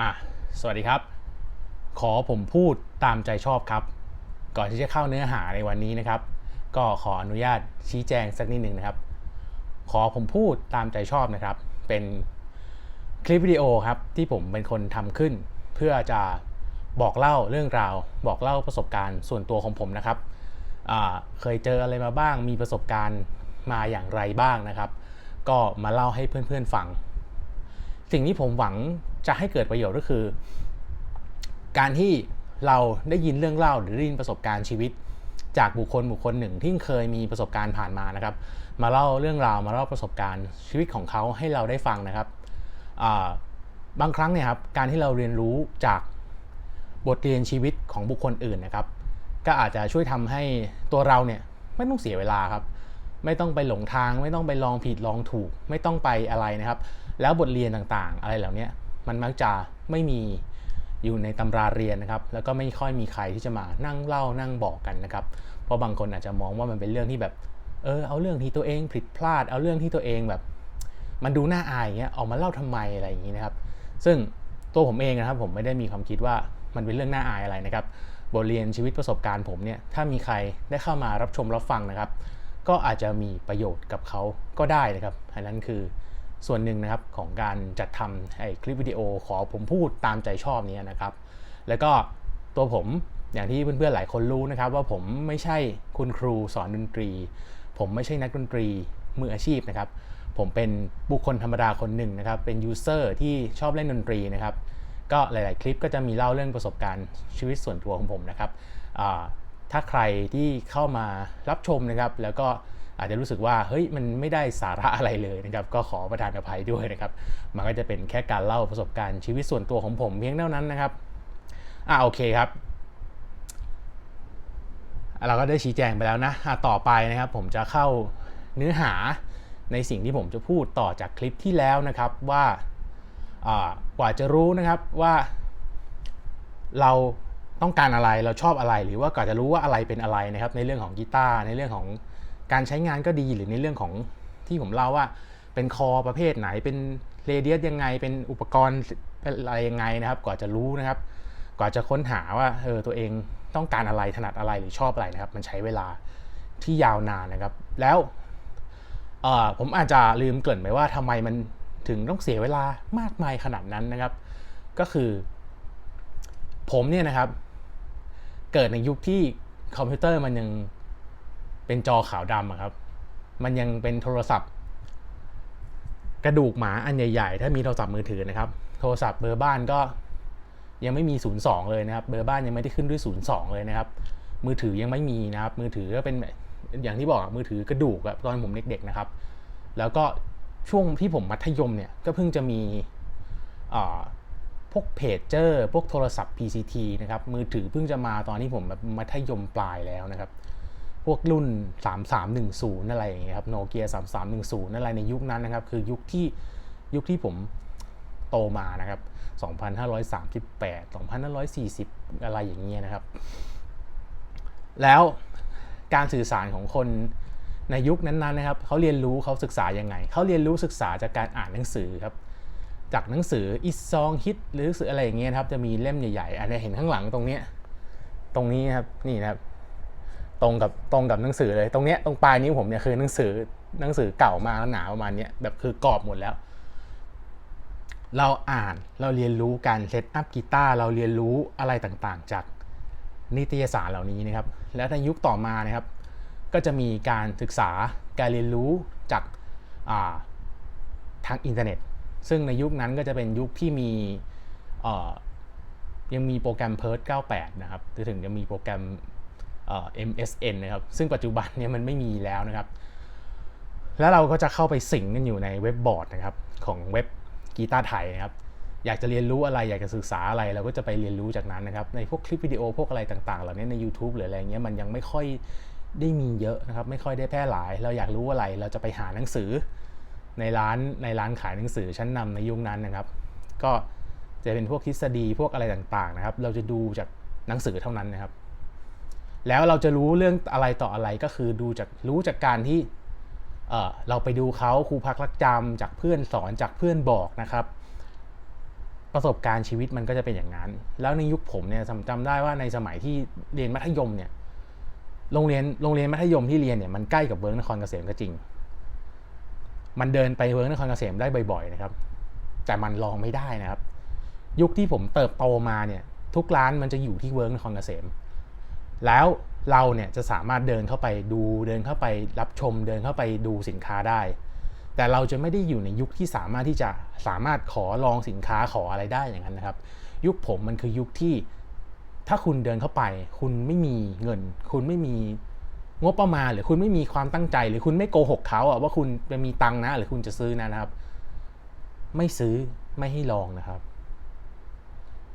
อะสวัสดีครับ ขอผมพูดตามใจชอบครับ ก่อนที่จะเข้าเนื้อหาในวันนี้นะครับ ก็ขออนุญาตชี้แจงสักนิดหนึ่งนะครับ ขอผมพูดตามใจชอบนะครับ เป็นคลิปวิดีโอครับที่ผมเป็นคนทำขึ้น เพื่อจะบอกเล่าเรื่องราว บอกเล่าประสบการณ์ส่วนตัวของผมนะครับเคยเจออะไรมาบ้าง มีประสบการณ์มาอย่างไรบ้างนะครับ ก็มาเล่าให้เพื่อนๆฟัง สิ่งที่ผมหวัง จะให้เกิดประโยชน์ก็คือ การที่เราได้ยินเรื่องเล่าหรือได้ยินประสบการณ์ชีวิต จากบุคคลบุคคลหนึ่งที่เคยมีประสบการณ์ผ่านมานะครับ มาเล่าเรื่องราวมาเล่าประสบการณ์ชีวิตของเขาให้เราได้ฟังนะครับบางครั้งเนี่ยครับการที่เราเรียนรู้จากบทเรียนชีวิตของบุคคลอื่นนะครับ ก็อาจจะช่วยทำให้ตัวเราเนี่ยไม่ต้องเสียเวลาครับ ไม่ต้องไปหลงทาง ไม่ต้องไปลองผิดลองถูก ไม่ต้องไปอะไรนะครับ แล้วบทเรียนต่างๆ อะไรเหล่านี้ มันมักจะไม่มีอยู่ในตำราเรียนนะครับ แล้วก็ไม่ค่อยมีใครที่จะมานั่งเล่านั่งบอกกันนะครับ เพราะบางคนอาจจะมองว่ามันเป็นเรื่องที่แบบ เออ เอาเรื่องที่ตัวเองผิดพลาด เอาเรื่องที่ตัวเองแบบ มันดูน่าอายอย่างเงี้ย ออกมาเล่าทำไมอะไรอย่างงี้นะครับ ซึ่งตัวผมเองนะครับ ผมไม่ได้มีความคิดว่ามันเป็นเรื่องน่าอายอะไรนะครับ บทเรียนชีวิตประสบการณ์ผมเนี่ย ถ้ามีใครได้เข้ามารับชมรับฟังนะครับ ก็อาจจะมีประโยชน์กับเขาก็ได้นะครับ อันนั้นคือ ส่วนหนึ่งนะครับของการจัดทำไอ้คลิปวิดีโอขอผมพูดตามใจชอบนี้นะครับ แล้วก็ตัวผมอย่างที่เพื่อนๆหลายคนรู้นะครับ ว่าผมไม่ใช่คุณครูสอนดนตรี ผมไม่ใช่นักดนตรีมืออาชีพนะครับ ผมเป็นบุคคลธรรมดาคนหนึ่งนะครับ เป็นยูเซอร์ที่ชอบเล่นดนตรีนะครับ ก็หลาย ๆ คลิปก็จะมีเล่าเรื่องประสบการณ์ชีวิตส่วนตัวของผมนะครับถ้าใครที่เข้ามารับชมนะครับ แล้วก็ อาจจะรู้สึกว่าเฮ้ยมันไม่ได้สาระอะไรเลยนะครับก็ขอประทานอภัยด้วยนะครับมันก็จะเป็นแค่การเล่าประสบการณ์ชีวิตส่วนตัวของผมเพียงเท่านั้นนะครับอ่าโอเคครับเราก็ได้ชี้แจงไปแล้วนะต่อไปนะครับผมจะเข้าเนื้อหาในสิ่งที่ผมจะพูดต่อจากคลิปที่แล้วนะครับว่ากว่าจะรู้นะครับว่าเราต้องการอะไรเราชอบอะไร หรือว่ากว่าจะรู้ว่าอะไรเป็นอะไรนะครับในเรื่องของกีตาร์ในเรื่องของ การใช้งานก็ดีหรือในเรื่องของที่ผมเล่าว่าเป็นคอประเภทไหนเป็นเรเดียสยังไงเป็นอุปกรณ์อะไรยังไงนะครับกว่าจะรู้นะครับกว่าจะค้นหาว่าเออตัวเองต้องการอะไรถนัดอะไรหรือชอบอะไรนะครับ มันใช้เวลาที่ยาวนานนะครับ แล้วผมอาจจะลืมเกริ่นไปว่าทำไมมันถึงต้องเสียเวลามากมายขนาดนั้นนะครับ ก็คือ ผมเนี่ยนะครับ เกิดในยุคที่คอมพิวเตอร์มันยัง เป็นจอขาวดำอะครับ มันยังเป็นโทรศัพท์ กระดูกหมาอันใหญ่ๆ ถ้ามีโทรศัพท์มือถือนะครับ โทรศัพท์เบอร์บ้านก็ยังไม่มี 02 เลยนะครับ เบอร์บ้านยังไม่ได้ขึ้นด้วย 02 เลยนะครับ มือถือยังไม่มีนะครับ มือถือก็เป็นอย่างที่บอกมือถือกระดูกอะตอนผมเด็กๆนะครับ แล้วก็ช่วงที่ผมมัธยมเนี่ยก็เพิ่งจะมีพวกเพจเจอร์พวกโทรศัพท์ PCT นะครับ มือถือเพิ่งจะมาตอนที่ผมแบบมัธยมปลายแล้วนะครับ พวกรุ่น 3310 อะไรอย่างเงี้ยครับโนเกีย3310 อะไรในยุคนั้นนะครับ คือยุคที่ยุคที่ผมโตมานะครับ 2538 2540 อะไรอย่างเงี้ยนะครับ แล้วการสื่อสารของคนในยุคนั้นๆนะครับเขาเรียนรู้เขาศึกษายังไงเขาเรียนรู้ศึกษาจากการอ่านหนังสือครับจากหนังสืออิซองฮิตหรือหนังสืออะไรอย่างเงี้ยครับจะมีเล่มใหญ่ๆอันนี้เห็นข้างหลังตรงเนี้ยตรงนี้ครับนี่นะครับ ตรงกับตรงกับหนังสือเลยตรงเนี้ยตรงปลายนิ้วผมเนี่ยคือหนังสือหนังสือเก่ามากแล้วหนาประมาณเนี้ยแบบคือกรอบหมดแล้ว เราอ่านเราเรียนรู้การเซตอัพกีตาร์เราเรียนรู้อะไรต่างๆ จากนิตยสารเหล่านี้นะครับ แล้วในยุคต่อมานะครับ ก็จะมีการศึกษาการเรียนรู้จากาทางอินเทอร์เน็ต ซึ่งในยุคนั้นก็จะเป็นยุคที่มียังมีโปรแกรม PERT 98 นะครับถึงจะมีโปรแกรม MSN นะครับซึ่งปัจจุบันเนี่ยมันไม่มีแล้วนะครับ แล้วเราก็จะเข้าไปสิงกันอยู่ในเว็บบอร์ดนะครับของเว็บกีตาร์ไทยนะครับอยากจะเรียนรู้อะไรอยากจะศึกษาอะไรเราก็จะไปเรียนรู้จากนั้นนะครับในพวกคลิปวิดีโอพวกอะไรต่างๆเหล่านี้ใน YouTube หรืออะไรเงี้ยมันยังไม่ค่อยได้มีเยอะนะครับไม่ค่อยได้แพร่หลาย เราอยากรู้อะไรเราจะไปหาหนังสือ ในร้านในร้านขายหนังสือชั้นนำในยุคนั้นนะครับ ก็จะเป็นพวกทฤษฎีพวกอะไรต่างๆนะครับ เราจะดูจากหนังสือเท่านั้นนะครับ แล้วเราจะรู้เรื่องอะไรต่ออะไรก็คือดูจากรู้จากการที่เเราไปดูเขาครูพักรักจำจากเพื่อนสอนจากเพื่อนบอกนะครับ ประสบการณ์ชีวิตมันก็จะเป็นอย่างนั้น แล้วในยุคผมเนี่ยจำจำได้ว่าในสมัยที่เรียนมัธยมเนี่ยโรงเรียนโรงเรียนมัธยมที่เรียนเนี่ยมันใกล้กับเวิร์กนครเกษมก็จริง มันเดินไปเวิร์กนครเกษมได้บ่อยๆนะครับ แต่มันลองไม่ได้นะครับ ยุคที่ผมเติบโตมาเนี่ยทุกร้านมันจะอยู่ที่เวิร์กนครเกษม แล้วเราเนี่ยจะสามารถเดินเข้าไปดูเดินเข้าไปรับชมเดินเข้าไปดูสินค้าได้ แต่เราจะไม่ได้อยู่ในยุคที่สามารถที่จะสามารถขอลองสินค้าขออะไรได้อย่างนั้นนะครับ ยุคผมมันคือยุคที่ถ้าคุณเดินเข้าไป คุณไม่มีเงิน คุณไม่มีงบประมาณหรือคุณไม่มีความตั้งใจ หรือคุณไม่โกหกเขาอะว่าคุณจะมีตังนะ หรือคุณจะซื้อนะครับ ไม่ซื้อไม่ให้ลองนะครับ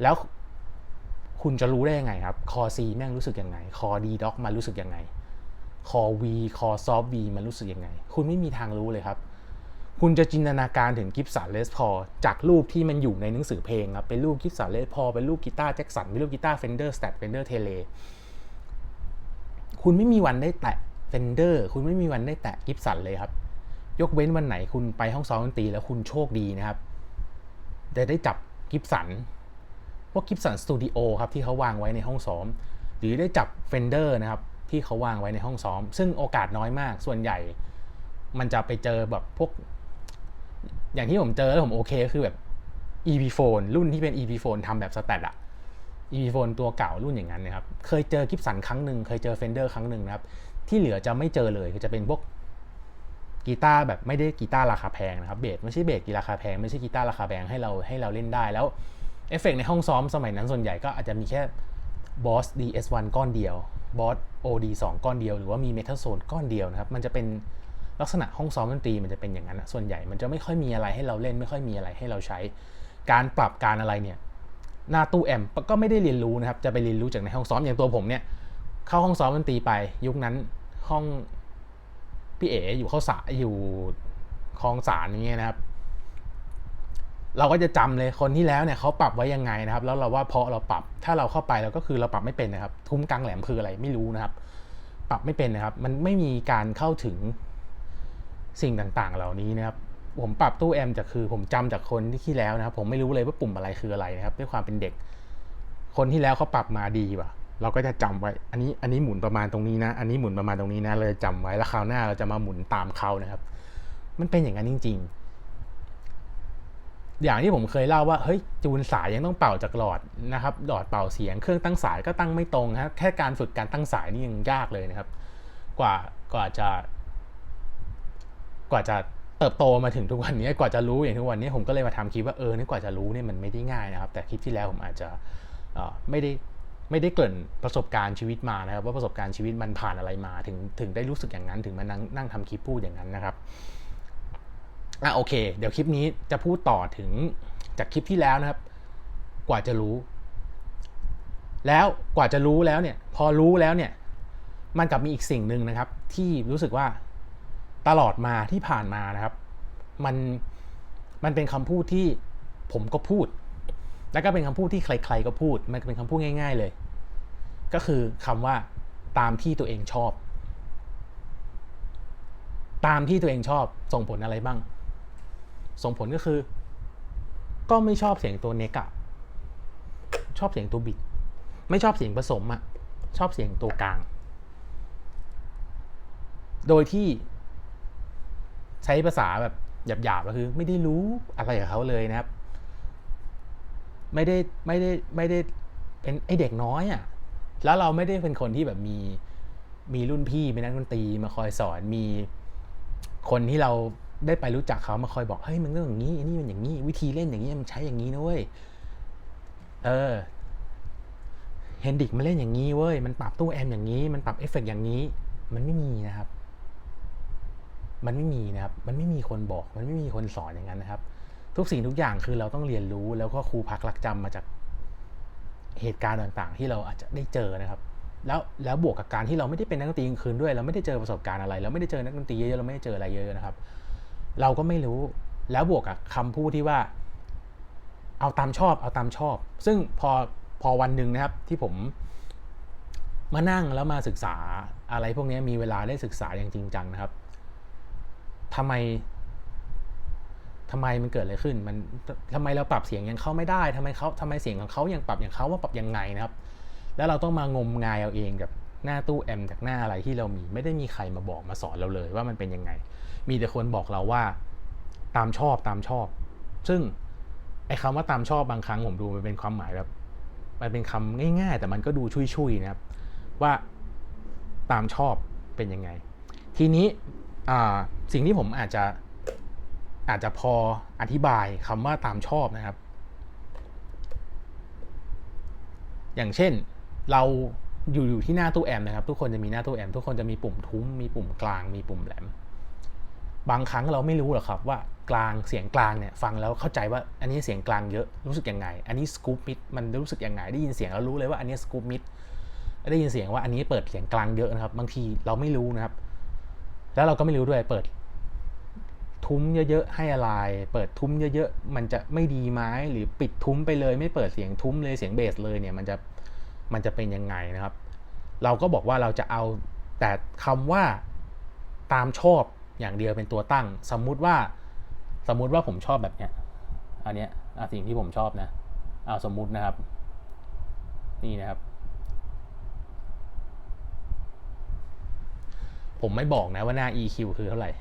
แล้ว คุณจะรู้ได้ยังไงครับ คอซีแม่งรู้สึกยังไง คอดีด็อกมันรู้สึกยังไง คอวีคอซอฟวีมันรู้สึกยังไง คุณไม่มีทางรู้เลยครับ คุณจะจินตนาการถึงกิฟสันเลสพอจากรูปที่มันอยู่ในหนังสือเพลงครับ เป็นรูปกิฟสันเลสพอเป็นรูปกีตาร์แจ็คสัน เป็นรูปกีตาร์เฟนเดอร์สแตทเฟนเดอร์เทเล คุณไม่มีวันได้แตะเฟนเดอร์ คุณไม่มีวันได้แตะกิฟสันเลยครับ ยกเว้นวันไหนคุณไปห้องซ้อมดนตรีแล้วคุณโชคดีนะครับจะได้จับกิฟสัน พวกกิฟสันสตูดิโอครับที่เขาวางไว้ในห้องซ้อม หรือได้จับเฟนเดอร์นะครับที่เขาวางไว้ในห้องซ้อม ซึ่งโอกาสน้อยมาก ส่วนใหญ่ มันจะไปเจอแบบพวก อย่างที่ผมเจอแล้วผมโอเคก็คือแบบ EP phone รุ่นที่เป็น EP phone ทำแบบสแตทอะ EP phone ตัวเก่ารุ่นอย่างนั้นนะครับ เคยเจอกิฟสันครั้งหนึ่งเคยเจอเฟนเดอร์ครั้งหนึ่งนะครับ ที่เหลือจะไม่เจอเลยคือจะเป็นพวกกีตาร์แบบไม่ได้กีตาร์ราคาแพงนะครับเบสไม่ใช่เบสกีราคาแพงไม่ใช่กีตาร์ราคาแพงให้เราให้เราเล่นได้แล้ว เอฟเฟกในห้องซ้อมสมัยนั้นส่วนใหญ่ก็อาจจะมีแค่ Boss DS1 ก้อนเดียว Boss OD2 ก้อนเดียว หรือว่ามี Metal Zone ก้อนเดียวนะครับ มันจะเป็นลักษณะห้องซ้อมดนตรีมันจะเป็นอย่างนั้นนะส่วนใหญ่มันจะไม่ค่อยมีอะไรให้เราเล่น ไม่ค่อยมีอะไรให้เราใช้ การปรับการอะไรเนี่ยหน้าตู้แอมป์ก็ไม่ได้เรียนรู้นะครับ จะไปเรียนรู้จากในห้องซ้อมอย่างตัวผมเนี่ยเข้าห้องซ้อมดนตรีไป ยุคนั้นห้องพี่เอ๋อยู่เข้าสาอยู่คลองสารอย่างเงี้ยนะครับ เราก็จะจำเลยคนที่แล้วเนี่ยเขาปรับไว้ยังไงนะครับ แล้วเราว่าพอเราปรับถ้าเราเข้าไปเราก็คือเราปรับไม่เป็นนะครับ ทุ้มกลางแหลมคืออะไรไม่รู้นะครับ ปรับไม่เป็นนะครับ มันไม่มีการเข้าถึงสิ่งต่างๆ เหล่านี้นะครับ ผมปรับตู้แอมจากคือ ผมจำจากคนที่ที่แล้วนะครับ ผมไม่รู้เลยว่าปุ่มอะไรคืออะไรนะครับ ด้วยความเป็นเด็ก คนที่แล้วเขาปรับมาดีว่ะ เราก็จะจำไว้ อันนี้อันนี้หมุนประมาณตรงนี้นะ อันนี้หมุนประมาณตรงนี้นะเลยจำไว้แล้วคราวหน้าเราจะมาหมุนตามเขานะครับ มันเป็นอย่างนั้นจริง ๆ อย่างที่ผมเคยเล่าว่าเฮ้ยจูนสายยังต้องเป่าจากหลอดนะครับหลอดเป่าเสียงเครื่องตั้งสายก็ตั้งไม่ตรงครับแค่การฝึกการตั้งสายนี่ยังยากเลยนะครับ กว่ากว่าจะ กว่าจะเติบโตมาถึงทุกวันนี้กว่าจะรู้อย่างทุกวันนี้ผมก็เลยมาทำคลิปว่าเออนี่กว่าจะรู้เนี่ยมันไม่ได้ง่ายนะครับ แต่คลิปที่แล้วผมอาจจะไม่ได้ไม่ได้เกริ่นประสบการณ์ชีวิตมานะครับ ว่าประสบการณ์ชีวิตมันผ่านอะไรมา ถึงถึงได้รู้สึกอย่างนั้นถึงมานั่งนั่งทำคลิปพูดอย่างนั้นนะครับ อะโอเค เดี๋ยวคลิปนี้จะพูดต่อถึงจากคลิปที่แล้วนะครับ กว่าจะรู้ แล้วกว่าจะรู้แล้วเนี่ย พอรู้แล้วเนี่ย มันกลับมีอีกสิ่งหนึ่งนะครับ ที่รู้สึกว่าตลอดมาที่ผ่านมานะครับ มันมันเป็นคำพูดที่ผมก็พูด แล้วก็เป็นคำพูดที่ใคร ๆ ก็พูด มันเป็นคำพูดง่าย ๆเลย ก็คือคำว่าตามที่ตัวเองชอบ ตามที่ตัวเองชอบส่งผลอะไรบ้าง ส่งผลก็คือ ก็ไม่ชอบเสียงตัวเนกะ ชอบเสียงตัวบิด ไม่ชอบเสียงผสมอะชอบเสียงตัวกลาง โดยที่ใช้ภาษาแบบหยาบๆก็คือ ไม่ได้รู้อะไรกับเขาเลยนะครับ ไม่ได้ไม่ได้ไม่ได้เป็นไอเด็กน้อยอะ่ะ แล้วเราไม่ได้เป็นคนที่แบบมีมีรุ่นพี่เป็นนักดนตรีมาคอยสอนมีคนที่เรา ได้ไปรู้จักเขามาคอยบอกเฮ้ยมันต้องอย่างนี้อันนี้มันอย่างนี้ วิธีเล่นอย่างนี้มันใช้อย่างนี้นะเว้ยเออเฮนดิกมาเล่นอย่างนี้เว้ยมันปรับตู้แอมอย่างนี้ มันปรับเอฟเฟกอย่างนี้ มันไม่มีนะครับ มันไม่มีนะครับ มันไม่มีคนบอก มันไม่มีคนสอนอย่างนั้นนะครับ ทุกสิ่งทุกอย่างคือเราต้องเรียนรู้แล้วก็ครูพักรักจำมาจากเหตุการณ์ต่างๆ ที่เราอาจจะได้เจอนะครับ แล้วแล้วบวกกับการที่เราไม่ได้เป็นนักดนตรีกลางคืนด้วย เราไม่ได้เจอประสบการณ์อะไร เราไม่ได้เจอนักดนตรีเยอะเราไม่ได้เจออะไรเยอะนะครับ เราก็ไม่รู้แล้วบวกกับคำพูดที่ว่า เอาตามชอบเอาตามชอบ ซึ่งพอพอวันหนึ่งนะครับที่ผมมานั่งแล้วมาศึกษาอะไรพวกนี้มีเวลาได้ศึกษาอย่างจริงจังนะครับทำไมทำไมมันเกิดอะไรขึ้น มันทำไมเราปรับเสียงยังเข้าไม่ได้ทำไมเขาทำไมเสียงของเขายังปรับอย่างเขาว่าปรับยังไงนะครับ แล้วเราต้องมางมงายเอาเองกับหน้าตู้แอมจากหน้าอะไรที่เรามี ไม่ได้มีใครมาบอกมาสอนเราเลยว่ามันเป็นยังไง มีแต่คนบอกเราว่าตามชอบตามชอบ ซึ่งไอ้คำว่าตามชอบบางครั้งผมดูมันเป็นความหมายแบบมันเป็นคำง่าย ๆ แต่มันก็ดูชุยๆนะครับ ว่าตามชอบเป็นยังไง ทีนี้สิ่งที่ผมอาจจะอาจจะพออธิบายคำว่าตามชอบนะครับ อย่างเช่นเราอยู่อยู่ที่หน้าตู้แอมนะครับ ทุกคนจะมีหน้าตู้แอมทุกคนจะมีปุ่มทุ้มมีปุ่มกลางมีปุ่มแหลม บางครั้งเราไม่รู้หรอกครับว่ากลางเสียงกลางเนี่ยฟังแล้วเข้าใจว่าอันนี้เสียงกลางเยอะรู้สึกยังไง อันนี้สกูปมิดมันรู้สึกยังไง ได้ยินเสียงแล้วรู้เลยว่าอันนี้สกูปมิดได้ยินเสียงว่าอันนี้เปิดเสียงกลางเยอะนะครับ บางทีเราไม่รู้นะครับ แล้วเราก็ไม่รู้ด้วยเปิด ทุ้มเยอะๆให้อะไร เปิดทุ้มเยอะๆมันจะไม่ดีไหมหรือปิดทุ้มไปเลย ไม่เปิดเสียงทุ้มเลยเสียงเบสเลยเนี่ยมันจะมันจะเป็นยังไงนะครับ เราก็บอกว่าเราจะเอาแต่คำว่าตามชอบ อย่างเดียวเป็นตัวตั้ง สมมุติว่าสมมุติว่าผมชอบแบบเนี้ยอันเนี้ยสิ่งที่ผมชอบนะเอาสมมุตินะครับ นี่นะครับ ผมไม่บอกนะว่าหน้า EQ คือเท่าไหร่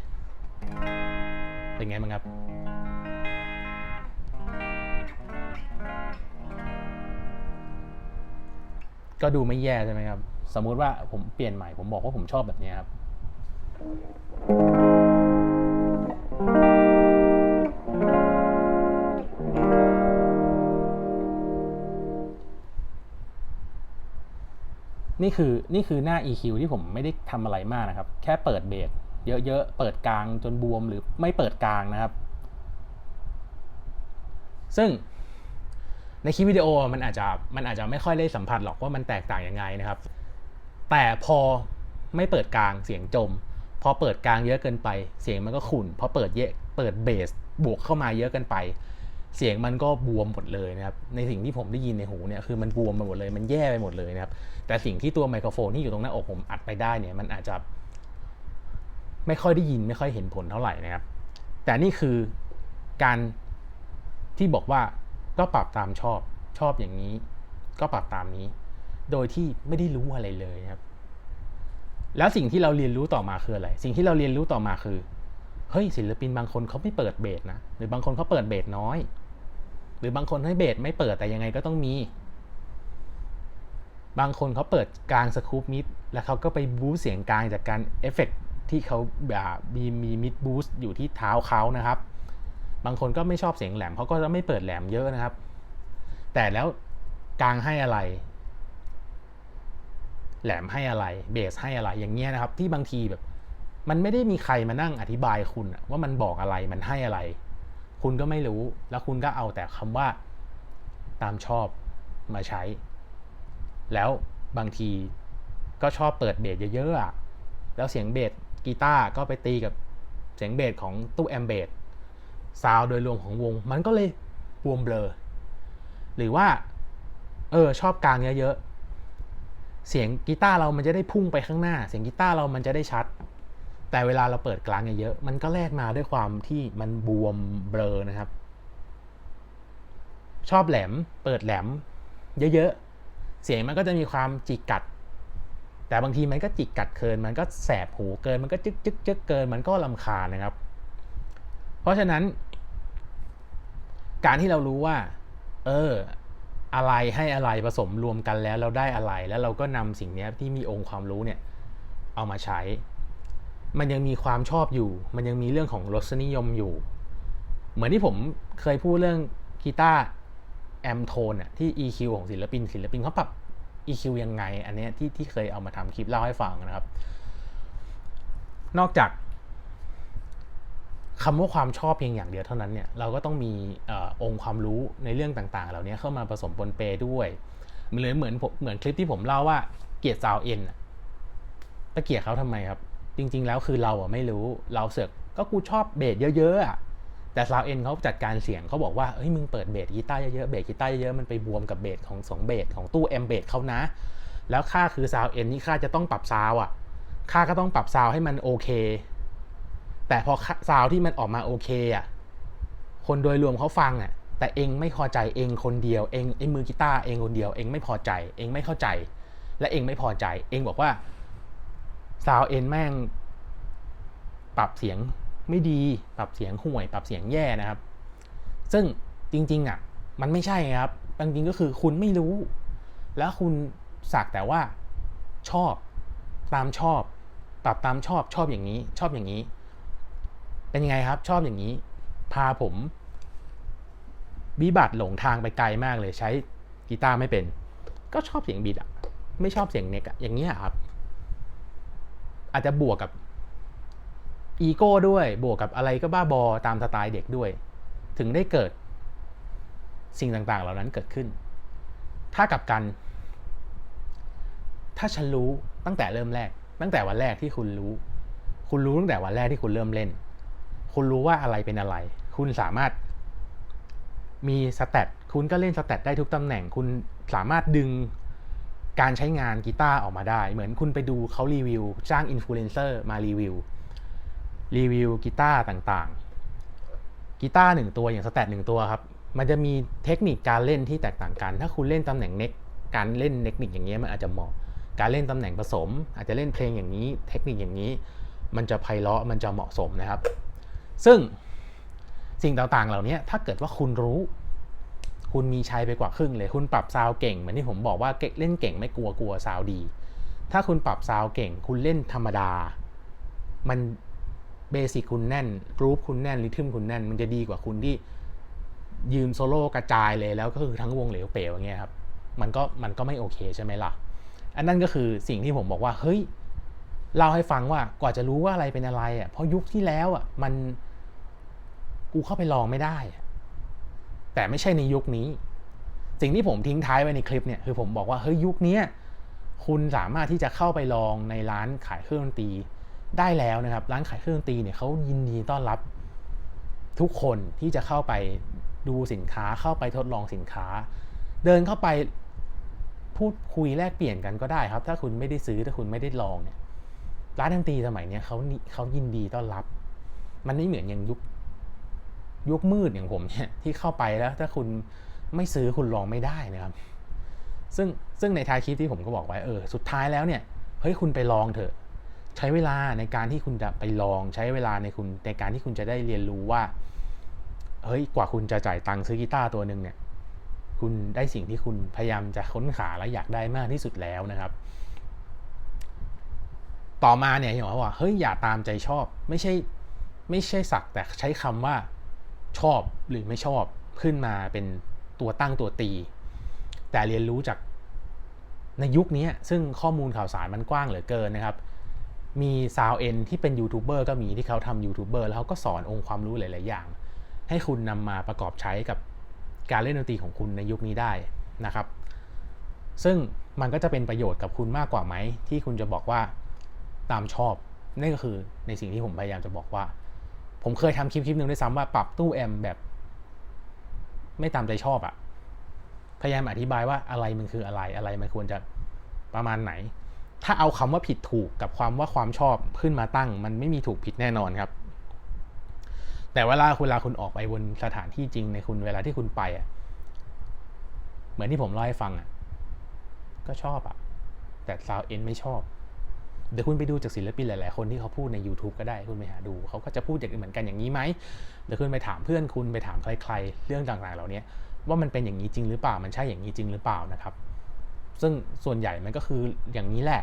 เป็นไงบ้างครับก็ดูไม่แย่ใช่ไหมครับ สมมุติว่าผมเปลี่ยนใหม่ ผมบอกว่าผมชอบแบบนี้ครับ นี่คือนี่คือหน้า EQ ที่ผมไม่ได้ทำอะไรมากนะครับ แค่เปิดเบสเยอะๆ เปิดกลางจนบวมหรือไม่เปิดกลางนะครับ ซึ่งในคลิปวิดีโอมันอาจจะมันอาจจะไม่ค่อยได้สัมผัสหรอกว่ามันแตกต่างยังไงนะครับ แต่พอไม่เปิดกลางเสียงจม พอเปิดกลางเยอะเกินไป เสียงมันก็ขุ่นพอเปิดเยอะเปิดเบสบวกเข้ามาเยอะเกินไป เสียงมันก็บวมหมดเลยนะครับ ในสิ่งที่ผมได้ยินในหูเนี่ยคือมันบวมไปหมดเลย มันแย่ไปหมดเลยนะครับ แต่สิ่งที่ตัวไมโครโฟนที่อยู่ตรงหน้าอกผมอัดไปได้เนี่ยมันอาจจะ ไม่ค่อยได้ยินไม่ค่อยเห็นผลเท่าไหร่นะครับ แต่นี่คือการที่บอกว่าก็ปรับตามชอบชอบอย่างนี้ ก็ปรับตามนี้ โดยที่ไม่ได้รู้อะไรเลยนะครับ แล้วสิ่งที่เราเรียนรู้ต่อมาคืออะไร สิ่งที่เราเรียนรู้ต่อมาคือ เฮ้ยศิลปินบางคนเขาไม่เปิดเบสนะหรือบางคนเขาเปิดเบสน้อย หรือบางคนให้เบสไม่เปิดแต่ยังไงก็ต้องมี บางคนเขาเปิดกลางสคูปมิดแล้วเขาก็ไปบูสเสียงกลางจากการเอฟเฟกที่เขาแบบมีมีมิดบูสอยู่ที่เท้าเขานะครับ บางคนก็ไม่ชอบเสียงแหลมเขาก็จะไม่เปิดแหลมเยอะนะครับ แต่แล้วกลางให้อะไร แหลมให้อะไรเบสให้อะไรอย่างเงี้ยนะครับ ที่บางทีแบบ มันไม่ได้มีใครมานั่งอธิบายคุณว่ามันบอกอะไรมันให้อะไร คุณก็ไม่รู้แล้วคุณก็เอาแต่คำว่าตามชอบมาใช้ แล้วบางทีก็ชอบเปิดเบสเยอะๆอะแล้วเสียงเบสกีตาร์ก็ไปตีกับเสียงเบสของตู้แอมเบสซาวโดยรวมของวง มันก็เลยบวมเบลอ หรือว่า เออ ชอบกลางเยอะๆเสียงกีตาร์เรามันจะได้พุ่งไปข้างหน้า เสียงกีตาร์เรามันจะได้ชัด แต่เวลาเราเปิดกลางเยอะมันก็แลกมาด้วยความที่มันบวมเบลอนะครับ ชอบแหลมเปิดแหลม เยอะๆเสียงมันก็จะมีความจิกกัด แต่บางทีมันก็จิกกัดเกิน มันก็แสบหูเกิน มันก็จึกจึกจึกเกิน มันก็ลำคาญนะครับ เพราะฉะนั้น การที่เรารู้ว่า เอออะไรให้อะไรผสมรวมกันแล้วเราได้อะไร แล้วเราก็นำสิ่งนี้ที่มีองค์ความรู้เนี่ยเอามาใช้ มันยังมีความชอบอยู่ มันยังมีเรื่องของรสนิยมอยู่ เหมือนที่ผมเคยพูดเรื่องกีตาร์แอมโทนอะที่ EQ ของศิลปิน ศิลปินเขาปรับ EQ ยังไง อันนี้ที่ที่เคยเอามาทำคลิปเล่าให้ฟังนะครับ นอกจากคำว่าความชอบเพียงอย่างเดียวเท่านั้นเนี่ยเราก็ต้องมีอองค์ความรู้ในเรื่องต่างๆ เหล่านี้เข้ามาผสมปนเปด้วยเหมือนเหมือนเหมือนคลิปที่ผมเล่าว่าเกียรติซาวเอ็นตะเกียรเขาทำไมครับ จริง ๆ แล้วคือเราอะไม่รู้เราเสือกก็กูชอบเบสเยอะๆอะแต่ซาวเอ็นเขาจัดการเสียงเขาบอกว่าเฮ้ยมึงเปิดเบสกีตาร์เยอะๆเบสกีตาร์เยอะๆมันไปบวมกับเบสของสองเบสของตู้แอมเบสเขานะ แล้วค่าคือซาวเอ็นนี่ค่าจะต้องปรับซาวอะค่าก็ต้องปรับซาวให้มันโอเค แต่พอซาวที่มันออกมาโอเคอะคนโดยรวมเขาฟังอะแต่เองไม่พอใจเองคนเดียวเองไอ้มือกีตาร์เองคนเดียวเองไม่พอใจ เองไม่เข้าใจ และเองไม่พอใจ เองบอกว่า ซาวเอ็นแม่ง ปรับเสียงไม่ดี ปรับเสียงห่วย ปรับเสียงแย่นะครับ ซึ่งจริง ๆ อะ มันไม่ใช่ครับจริงๆก็คือคุณไม่รู้ แล้วคุณสักแต่ว่าชอบตามชอบ ปรับตามชอบชอบอย่างนี้ ชอบอย่างนี้ เป็นยังไงครับ ชอบอย่างนี้ พาผมบีบัตหลงทางไปไกลมากเลยใช้กีตาร์ไม่เป็น ก็ชอบเสียงบีดอะไม่ชอบเสียงเน็กอะอย่างนี้ยครับ อาจจะบวกกับอีโก้ด้วย บวกกับอะไรก็บ้าบอตามสไตล์เด็กด้วย ถึงได้เกิดสิ่งต่างๆ เหล่านั้นเกิดขึ้น ถ้ากับกัน ถ้าฉันรู้ตั้งแต่เริ่มแรก ตั้งแต่วันแรกที่คุณรู้ คุณรู้ตั้งแต่วันแรกที่คุณเริ่มเล่น คุณรู้ว่าอะไรเป็นอะไร คุณสามารถมีสเตตคุณก็เล่นสเตตได้ทุกตำแหน่ง คุณสามารถดึง การใช้งานกีตาร์ออกมาได้ เหมือนคุณไปดูเขารีวิว จ้างอินฟลูเอนเซอร์มารีวิว รีวิวกีตาร์ต่างๆ กีตาร์หนึ่งตัวอย่างสเตตหนึ่งตัวครับ มันจะมีเทคนิคการเล่นที่แตกต่างกัน ถ้าคุณเล่นตำแหน่งเน็กการเล่นเทคนิคอย่างนี้มันอาจจะเหมาะ การเล่นตำแหน่งผสม อาจจะเล่นเพลงอย่างนี้ เทคนิคอย่างนี้ มันจะไพเราะมันจะเหมาะสมนะครับ ซึ่งสิ่งต่างๆ เหล่านี้ถ้าเกิดว่าคุณรู้ คุณมีชัยไปกว่าครึ่งเลย คุณปรับซาวเก่งเหมือนที่ผมบอกว่าเล่นเก่งไม่กลัวกลัวซาวดี ถ้าคุณปรับซาวเก่ง คุณเล่นธรรมดา มันเบสิกคุณแน่นกรุ๊ปคุณแน่นริทึมคุณแน่น มันจะดีกว่าคุณที่ยืนโซโล่กระจายเลยแล้วก็คือทั้งวงเหลวเป๋วอย่างเงี้ยครับ มันก็มันก็ไม่โอเคใช่ไหมล่ะ อันนั้นก็คือสิ่งที่ผมบอกว่าเฮ้ยเล่าให้ฟังว่ากว่าจะรู้ว่าอะไรเป็นอะไรอะเพราะยุคที่แล้วอะมันกูเข้าไปลองไม่ได้ แต่ไม่ใช่ในยุคนี้ สิ่งที่ผมทิ้งท้ายไว้ในคลิปเนี่ยคือผมบอกว่าเฮ้ยยุคนี้คุณสามารถที่จะเข้าไปลองในร้านขายเครื่องดนตรีได้แล้วนะครับ ร้านขายเครื่องดนตรีเนี่ยเขายินดีต้อนรับทุกคนที่จะเข้าไปดูสินค้าเข้าไปทดลองสินค้า เดินเข้าไปพูดคุยแลกเปลี่ยนกันก็ได้ครับ ถ้าคุณไม่ได้ซื้อถ้าคุณไม่ได้ลองเนี่ยร้านดนตรีสมัยนี้เขาเขายินดีต้อนรับ มันไม่เหมือนอย่างยุค ยุคมืดอย่างผมเนี่ยที่เข้าไปแล้ว ถ้าคุณไม่ซื้อคุณลองไม่ได้นะครับ ซึ่งซึ่งในท้ายคลิปที่ผมก็บอกไว้เออสุดท้ายแล้วเนี่ยเฮ้ยคุณไปลองเถอะ ใช้เวลาในการที่คุณจะไปลอง ใช้เวลาในคุณในการที่คุณจะได้เรียนรู้ว่าเฮ้ยกว่าคุณจะจ่ายตังค์ซื้อกีตาร์ตัวหนึ่งเนี่ยคุณได้สิ่งที่คุณพยายามจะค้นหาและอยากได้มากที่สุดแล้วนะครับ ต่อมาเนี่ยอย่างว่าเฮ้ยอย่าตามใจชอบ ไม่ใช่ไม่ใช่สักแต่ใช้คำว่า ชอบหรือไม่ชอบขึ้นมาเป็นตัวตั้งตัวตี แต่เรียนรู้จากในยุคนี้ซึ่งข้อมูลข่าวสารมันกว้างเหลือเกินนะครับ มีซาวเอ็นที่เป็นยูทูบเบอร์ก็มีที่เขาทำยูทูบเบอร์แล้วเขาก็สอนองค์ความรู้หลาย ๆ อย่าง ให้คุณนำมาประกอบใช้กับการเล่นดนตรีของคุณในยุคนี้ได้นะครับ ซึ่งมันก็จะเป็นประโยชน์กับคุณมากกว่าไหม ที่คุณจะบอกว่าตามชอบนั่ก็คือในสิ่งที่ผมพยายามจะบอกว่า ผมเคยทำคลิปคลิปหนึ่งด้วยซ้ำว่าปรับตู้แอมแบบ ไม่ตามใจชอบอะพยายามอธิบายว่าอะไรมันคืออะไรอะไรมันควรจะประมาณไหน ถ้าเอาคำว่าผิดถูกกับความว่าความชอบขึ้นมาตั้ง มันไม่มีถูกผิดแน่นอนครับ แต่เวลาเวลาคุณออกไปบนสถานที่จริงในคุณเวลาที่คุณไปอะเหมือนที่ผมเล่าให้ฟังอะก็ชอบอะแต่ซาวเอ็นไม่ชอบ เดี๋ยวคุณไปดูจากศิลปินหลาย ๆ คนที่เขาพูดใน YouTube ก็ได้คุณไปหาดู เขาก็จะพูดอย่างเหมือนกันอย่างนี้ไหมเดี๋ยวคุณไปถามเพื่อนคุณไปถามใคร ๆ เรื่องต่าง ๆ เหล่านี้ว่ามันเป็นอย่างนี้จริงหรือเปล่ามันใช่อย่างนี้จริงหรือเปล่านะครับ ซึ่งส่วนใหญ่มันก็คืออย่างนี้แหละ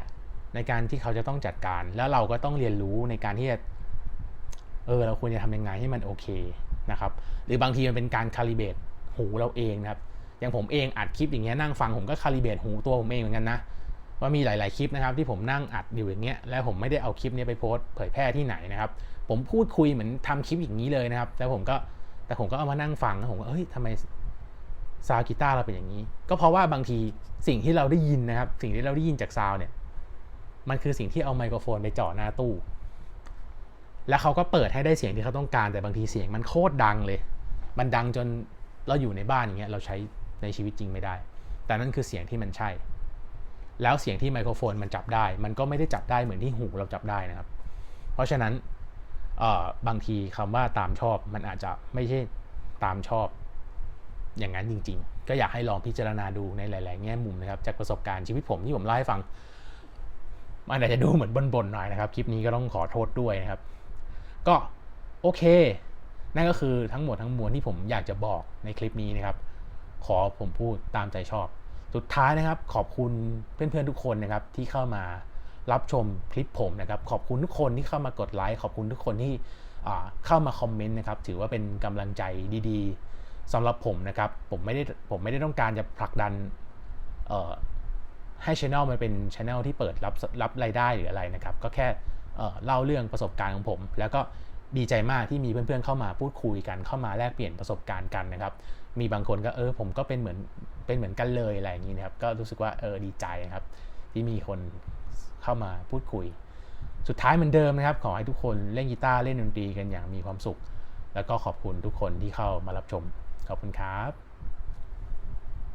ในการที่เขาจะต้องจัดการ แล้วเราก็ต้องเรียนรู้ในการที่จะเออเราควรจะทำยังไงให้มันโอเคนะครับ หรือบางทีมันเป็นการคาลิเบตหูเราเองนะครับ อย่างผมเองอัดคลิปอย่างเงี้ยนั่งฟังผมก็คาลิเบตหูตัวผมเองเหมือนกันนะ ว่ามีหลาย ๆ คลิปนะครับที่ผมนั่งอัดอยู่อย่างเงี้ยแล้วผมไม่ได้เอาคลิปนี้ไปโพสต์เผยแพร่ที่ไหนนะครับ ผมพูดคุยเหมือนทำคลิปอย่างนี้เลยนะครับแต่ผมก็แต่ผมก็เอามานั่งฟังแล้วผมก็เฮ้ยทำไมซาวกีตาร์เราเป็นอย่างนี้ ก็เพราะว่าบางทีสิ่งที่เราได้ยินนะครับ สิ่งที่เราได้ยินจากซาวเนี่ยมันคือสิ่งที่เอาไมโครโฟนไปจ่อหน้าตู้ แล้วเขาก็เปิดให้ได้เสียงที่เขาต้องการแต่บางทีเสียงมันโคตรดังเลย มันดังจนเราอยู่ในบ้านอย่างเงี้ยเราใช้ในชีวิตจริงไม่ได้ แต่นั่นคือเสียงที่มันใช่ แล้วเสียงที่ไมโครโฟนมันจับได้ มันก็ไม่ได้จับได้เหมือนที่หูเราจับได้นะครับ เพราะฉะนั้นบางทีคำว่าตามชอบมันอาจจะไม่ใช่ตามชอบอย่างนั้นจริง ๆ ก็อยากให้ลองพิจารณาดูในหลาย ๆ แง่มุมนะครับ จากประสบการณ์ชีวิตผมที่ผมเล่าให้ฟัง มันอาจจะดูเหมือนบนๆหน่อยนะครับ คลิปนี้ก็ต้องขอโทษด้วยนะครับ ก็โอเค นั่นก็คือทั้งหมดทั้งมวลที่ผมอยากจะบอกในคลิปนี้นะครับ ขอผมพูดตามใจชอบ สุดท้ายนะครับขอบคุณเพื่อนๆทุกคนนะครับที่เข้ามารับชมคลิปผมนะครับ ขอบคุณทุกคนที่เข้ามากดไลค์ขอบคุณทุกคนที่เข้ามาคอมเมนต์นะครับถือว่าเป็นกำลังใจดีๆสำหรับผมนะครับผมไม่ได้ผมไม่ได้ต้องการจะผลักดันให้ช anel มันเป็นช anel ที่เปิดรับรับรายได้หรืออะไรนะครับ ก็แค่เล่าเรื่องประสบการณ์ของผม แล้วก็ดีใจมากที่มีเพื่อนๆเข้ามาพูดคุยกันเข้ามาแลกเปลี่ยนประสบการณ์กันนะครับ มีบางคนก็เออผมก็เป็นเหมือน เป็นเหมือนกันเลยอะไรอย่างนี้นะครับ ก็รู้สึกว่าเออดีใจนะครับ ที่มีคนเข้ามาพูดคุย สุดท้ายเหมือนเดิมนะครับ ขอให้ทุกคนเล่นกีตาร์เล่นดนตรีกันอย่างมีความสุข แล้วก็ขอบคุณทุกคนที่เข้ามารับชม ขอบคุณครับ